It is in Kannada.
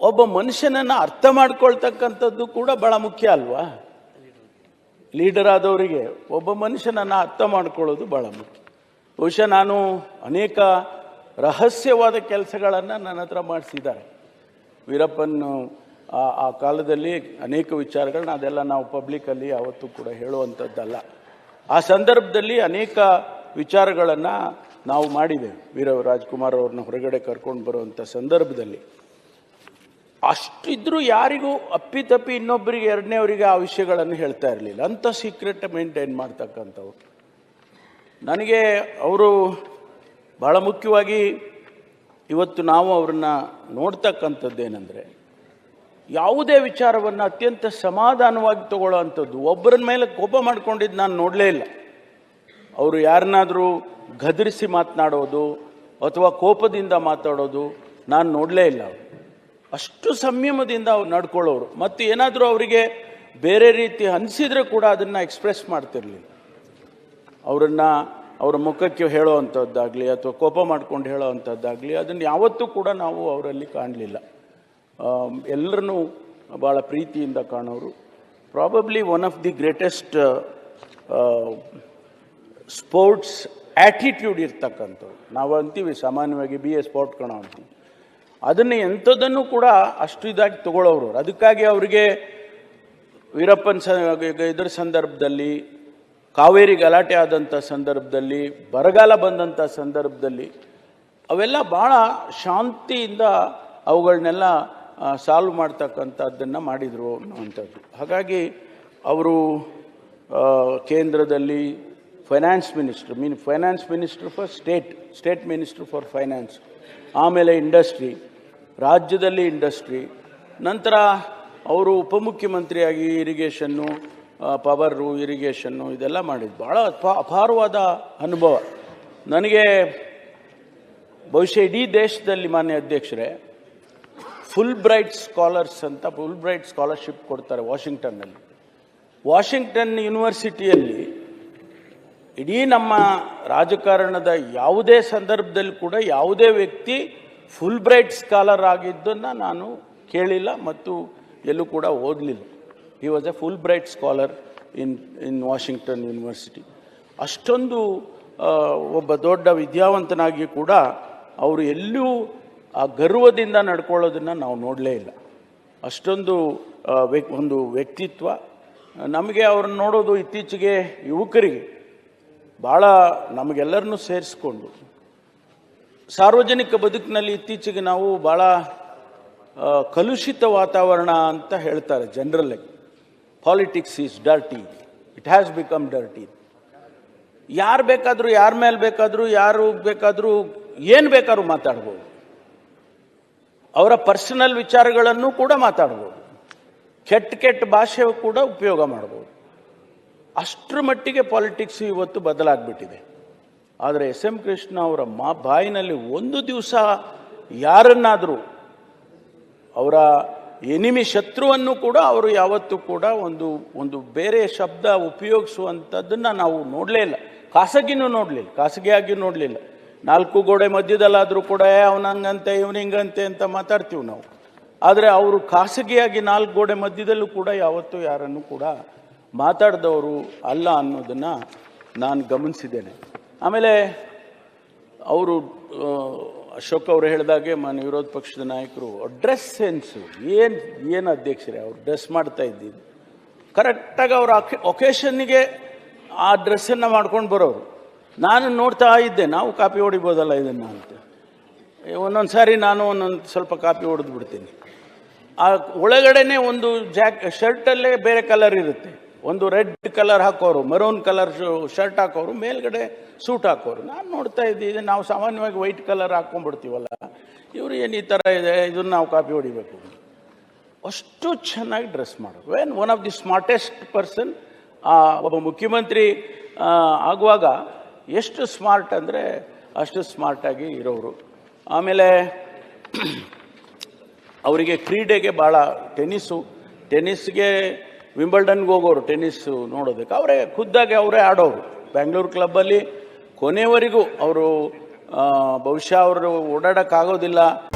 ಒಬ್ಬ ಮನುಷ್ಯನನ್ನು ಅರ್ಥ ಮಾಡ್ಕೊಳ್ತಕ್ಕಂಥದ್ದು ಕೂಡ ಬಹಳ ಮುಖ್ಯ ಅಲ್ವಾ? ಲೀಡರ್ ಆದವರಿಗೆ ಒಬ್ಬ ಮನುಷ್ಯನನ್ನು ಅರ್ಥ ಮಾಡ್ಕೊಳ್ಳೋದು ಬಹಳ ಮುಖ್ಯ. ಬಹುಶಃ ನಾನು ಅನೇಕ ರಹಸ್ಯವಾದ ಕೆಲಸಗಳನ್ನು ನನ್ನ ಹತ್ರ ಮಾಡಿಸಿದ್ದಾರೆ. ವೀರಪ್ಪನ್, ಆ ಆ ಕಾಲದಲ್ಲಿ ಅನೇಕ ವಿಚಾರಗಳನ್ನ ಅದೆಲ್ಲ ನಾವು ಪಬ್ಲಿಕಲ್ಲಿ ಯಾವತ್ತೂ ಕೂಡ ಹೇಳುವಂಥದ್ದಲ್ಲ ಆ ಸಂದರ್ಭದಲ್ಲಿ ಅನೇಕ ವಿಚಾರಗಳನ್ನು ನಾವು ಮಾಡಿದ್ದೇವೆ. ವೀರ ರಾಜ್ಕುಮಾರ್ ಅವ್ರನ್ನ ಹೊರಗಡೆ ಕರ್ಕೊಂಡು ಬರುವಂಥ ಸಂದರ್ಭದಲ್ಲಿ. ಅಷ್ಟಿದ್ರೂ ಯಾರಿಗೂ ಅಪ್ಪಿತಪ್ಪಿ ಇನ್ನೊಬ್ಬರಿಗೆ, ಎರಡನೇವರಿಗೆ ಆ ವಿಷಯಗಳನ್ನು ಹೇಳ್ತಾ ಇರಲಿಲ್ಲ. ಅಂಥ ಸೀಕ್ರೆಟ್ ಮೇಂಟೈನ್ ಮಾಡ್ತಕ್ಕಂಥವ್ರು. ನನಗೆ ಅವರು ಬಹಳ ಮುಖ್ಯವಾಗಿ ಇವತ್ತು ನಾವು ಅವ್ರನ್ನ ನೋಡ್ತಕ್ಕಂಥದ್ದೇನೆಂದರೆ, ಯಾವುದೇ ವಿಚಾರವನ್ನು ಅತ್ಯಂತ ಸಮಾಧಾನವಾಗಿ ತಗೊಳ್ಳೋ ಅಂಥದ್ದು ಒಬ್ಬರ ಮೇಲೆ ಕೋಪ ಮಾಡ್ಕೊಂಡಿದ್ದು ನಾನು ನೋಡಲೇ ಇಲ್ಲ. ಅವರು ಯಾರನ್ನಾದರೂ ಗದರಿಸಿ ಮಾತನಾಡೋದು ಅಥವಾ ಕೋಪದಿಂದ ಮಾತಾಡೋದು ನಾನು ನೋಡಲೇ ಇಲ್ಲ ಅವರು. ಅಷ್ಟು ಸಂಯಮದಿಂದ ಅವ್ರು ನಡ್ಕೊಳ್ಳೋರು. ಮತ್ತು ಏನಾದರೂ ಅವರಿಗೆ ಬೇರೆ ರೀತಿ ಅನಿಸಿದ್ರೆ ಕೂಡ ಅದನ್ನು ಎಕ್ಸ್ಪ್ರೆಸ್ ಮಾಡ್ತಿರಲಿಲ್ಲ. ಅವರನ್ನು ಅವರ ಮುಖಕ್ಕೆ ಹೇಳೋ ಅಂಥದ್ದಾಗಲಿ ಅಥವಾ ಕೋಪ ಮಾಡ್ಕೊಂಡು ಹೇಳೋ ಅಂಥದ್ದಾಗಲಿ ಅದನ್ನು ಯಾವತ್ತೂ ಕೂಡ ನಾವು ಅವರಲ್ಲಿ ಕಾಣಲಿಲ್ಲ. ಎಲ್ಲರನ್ನೂ ಭಾಳ ಪ್ರೀತಿಯಿಂದ ಕಾಣೋರು. Probably one of the greatest sports attitude ಇರ್ತಕ್ಕಂಥವ್ರು. ನಾವು ಅಂತೀವಿ ಸಾಮಾನ್ಯವಾಗಿ ಬಿ ಎ ಸ್ಪೋರ್ಟ್ ಕಣ ಅಂತೀವಿ. ಅದನ್ನು ಎಂಥದನ್ನು ಕೂಡ ಅಷ್ಟು ಇದಾಗಿ ತಗೊಳ್ಳೋರು ಅದಕ್ಕಾಗಿ ಅವರಿಗೆ ವೀರಪ್ಪನ್ ಸ ಇದರ ಸಂದರ್ಭದಲ್ಲಿ, ಕಾವೇರಿ ಗಲಾಟೆ ಆದಂಥ ಸಂದರ್ಭದಲ್ಲಿ, ಬರಗಾಲ ಬಂದಂಥ ಸಂದರ್ಭದಲ್ಲಿ, ಅವೆಲ್ಲ ಭಾಳ ಶಾಂತಿಯಿಂದ ಅವುಗಳನ್ನೆಲ್ಲ ಸಾಲ್ವ್ ಮಾಡ್ತಕ್ಕಂಥದ್ದನ್ನು ಮಾಡಿದರು ಅನ್ನುವಂಥದ್ದು. ಹಾಗಾಗಿ ಅವರು ಕೇಂದ್ರದಲ್ಲಿ finance minister mean finance minister for state state minister for finance ಆಮೇಲೆ ಇಂಡಸ್ಟ್ರಿ ರಾಜ್ಯದಲ್ಲಿ ಇಂಡಸ್ಟ್ರಿ, ನಂತರ ಅವರು ಉಪಮುಖ್ಯಮಂತ್ರಿಯಾಗಿ ಇರಿಗೇಷನ್ನು ಪವರು, ಇರಿಗೇಷನ್ನು ಇದೆಲ್ಲ ಮಾಡಿದ್ದು ಭಾಳ ಅಪ, ಅಪಾರವಾದ ಅನುಭವ. ನನಗೆ ಬಹುಶಃ ಇಡೀ ದೇಶದಲ್ಲಿ ಮಾನ್ಯ ಅಧ್ಯಕ್ಷರೇ ಫುಲ್ ಬ್ರೈಟ್ ಸ್ಕಾಲರ್ಸ್ ಅಂತ ಫುಲ್ ಬ್ರೈಟ್ ಸ್ಕಾಲರ್ಶಿಪ್ ಕೊಡ್ತಾರೆ ವಾಷಿಂಗ್ಟನ್ನಲ್ಲಿ. ವಾಷಿಂಗ್ಟನ್ ಯೂನಿವರ್ಸಿಟಿಯಲ್ಲಿ ಇಡೀ ನಮ್ಮ ರಾಜಕಾರಣದ ಯಾವುದೇ ಸಂದರ್ಭದಲ್ಲಿ ಕೂಡ ಯಾವುದೇ ವ್ಯಕ್ತಿ ಫುಲ್ ಬ್ರೈಟ್ ಸ್ಕಾಲರ್ ಆಗಿದ್ದನ್ನು ನಾನು ಕೇಳಿಲ್ಲ ಮತ್ತು ಎಲ್ಲೂ ಕೂಡ ಓದಲಿಲ್ಲ. He was a Fulbright scholar in in Washington university ಅಷ್ಟೊಂದು ಒಬ್ಬ ದೊಡ್ಡ ವಿದ್ಯಾವಂತನಾಗಿ ಕೂಡ ಅವರು ಎಲ್ಲೂ ಆ ಗರ್ವದಿಂದ ನಡ್ಕೊಳ್ಳೋದನ್ನು ನಾವು ನೋಡಲೇ ಇಲ್ಲ. ಅಷ್ಟೊಂದು ವ್ಯಕ್- ಒಂದು ವ್ಯಕ್ತಿತ್ವ. ನಮಗೆ ಅವ್ರನ್ನ ನೋಡೋದು ಇತ್ತೀಚೆಗೆ ಯುವಕರಿಗೆ ಭಾಳ ನಮಗೆಲ್ಲರನ್ನೂ ಸೇರಿಸ್ಕೊಂಡು ಸಾರ್ವಜನಿಕ ಬದುಕಿನಲ್ಲಿ ಇತ್ತೀಚೆಗೆ ನಾವು ಭಾಳ ಕಲುಷಿತ ವಾತಾವರಣ ಅಂತ ಹೇಳ್ತಾರೆ ಜನರಲ್ಲಾಗಿ politics is dirty it has become dirty ಯಾರು ಬೇಕಾದರೂ, ಯಾರ ಮೇಲೆ ಬೇಕಾದರೂ, ಯಾರು ಬೇಕಾದರೂ, ಏನು ಬೇಕಾದ್ರೂ ಮಾತಾಡ್ಬೋದು. ಅವರ ಪರ್ಸನಲ್ ವಿಚಾರಗಳನ್ನು ಕೂಡ ಮಾತಾಡ್ಬೋದು. ಕೆಟ್ಟ ಕೆಟ್ಟ ಭಾಷೆ ಕೂಡ ಉಪಯೋಗ ಮಾಡ್ಬೋದು. ಅಷ್ಟರ ಮಟ್ಟಿಗೆ ಪಾಲಿಟಿಕ್ಸ್ ಇವತ್ತು ಬದಲಾಗ್ಬಿಟ್ಟಿದೆ. ಆದರೆ ಎಸ್ ಎಂ ಕೃಷ್ಣ ಅವರ ಮಾ ಬಾಯಿನಲ್ಲಿ ಒಂದು ದಿವಸ ಯಾರನ್ನಾದರೂ, ಅವರ ಎನಿಮಿ ಶತ್ರುವನ್ನು ಕೂಡ ಅವರು ಯಾವತ್ತೂ ಕೂಡ ಒಂದು ಒಂದು ಬೇರೆ ಶಬ್ದ ಉಪಯೋಗಿಸುವಂಥದ್ದನ್ನು ನಾವು ನೋಡಲೇ ಇಲ್ಲ. ಖಾಸಗಿನೂ ನೋಡಲಿಲ್ಲ ಖಾಸಗಿಯಾಗಿ ನೋಡಲಿಲ್ಲ. ನಾಲ್ಕು ಗೋಡೆ ಮಧ್ಯದಲ್ಲಾದರೂ ಕೂಡ ಅವನಂಗಂತೆ ಇವನಿಂಗಂತೆ ಅಂತ ಮಾತಾಡ್ತೀವಿ ನಾವು. ಆದರೆ ಅವರು ಖಾಸಗಿಯಾಗಿ ನಾಲ್ಕು ಗೋಡೆ ಮಧ್ಯದಲ್ಲೂ ಕೂಡ ಯಾವತ್ತೂ ಯಾರನ್ನು ಕೂಡ ಮಾತಾಡಿದವರು ಅಲ್ಲ ಅನ್ನೋದನ್ನು ನಾನು ಗಮನಿಸಿದ್ದೇನೆ. ಆಮೇಲೆ ಅವರು ಅಶೋಕ್ ಅವರು ಹೇಳಿದಾಗೆ ಮಾನ್ಯ ವಿರೋಧ ಪಕ್ಷದ ನಾಯಕರು, ಡ್ರೆಸ್ ಸೆನ್ಸು, ಏನು ಏನು ಅಧ್ಯಕ್ಷರೇ ಅವ್ರು ಡ್ರೆಸ್ ಮಾಡ್ತಾ ಇದ್ದಿದ್ದು ಕರೆಕ್ಟಾಗಿ ಅವ್ರ ಒಕೇಶನ್ನಿಗೆ ಆ ಡ್ರೆಸ್ಸನ್ನು ಮಾಡ್ಕೊಂಡು ಬರೋರು. ನಾನು ನೋಡ್ತಾ ಇದ್ದೆ, ನಾವು ಕಾಪಿ ಹೊಡಿಬೋದಲ್ಲ ಇದನ್ನು ಅಂತ. ಒಂದೊಂದು ಸಾರಿ ನಾನು ಒಂದೊಂದು ಸ್ವಲ್ಪ ಕಾಪಿ ಹೊಡೆದು ಬಿಡ್ತೀನಿ ಆ, ಒಳಗಡೆನೆ ಒಂದು ಜಾಕ್, ಶರ್ಟಲ್ಲೇ ಬೇರೆ ಕಲರ್ ಇರುತ್ತೆ. ಒಂದು ರೆಡ್ ಕಲರ್ ಹಾಕೋರು, ಮರೂನ್ ಕಲರ್ ಶರ್ಟ್ ಹಾಕೋರು, ಮೇಲ್ಗಡೆ ಸೂಟ್ ಹಾಕೋರು. ನಾನು ನೋಡ್ತಾ ಇದ್ದೀನಿ ನಾವು ಸಾಮಾನ್ಯವಾಗಿ ವೈಟ್ ಕಲರ್ ಹಾಕೊಂಡ್ಬಿಡ್ತೀವಲ್ಲ, ಇವರು ಏನು ಈ ಥರ ಇದೆ, ಇದನ್ನು ನಾವು ಕಾಪಿ ಹೊಡಿಬೇಕು. ಅಷ್ಟು ಚೆನ್ನಾಗಿ ಡ್ರೆಸ್ ಮಾಡೋರು. When one of the smartest person ಒಬ್ಬ ಮುಖ್ಯಮಂತ್ರಿ ಆಗುವಾಗ ಎಷ್ಟು ಸ್ಮಾರ್ಟ್ ಅಂದರೆ ಅಷ್ಟು ಸ್ಮಾರ್ಟಾಗಿ ಇರೋರು. ಆಮೇಲೆ ಅವರಿಗೆ ಕ್ರೀಡೆಗೆ ಭಾಳ ಟೆನ್ನಿಸು ಟೆನ್ನಿಸ್ಗೆ ವಿಂಬಲ್ಡನ್ಗೆ ಹೋಗೋರು ಟೆನ್ನಿಸ್ಸು ನೋಡೋದಕ್ಕೆ, ಅವರೇ ಖುದ್ದಾಗಿ ಅವರೇ ಆಡೋರು. ಬ್ಯಾಂಗ್ಳೂರು ಕ್ಲಬ್ಬಲ್ಲಿ ಕೊನೆಯವರೆಗೂ ಅವರು ಬಹುಶಃ ಅವರು ಓಡಾಡೋಕ್ಕಾಗೋದಿಲ್ಲ.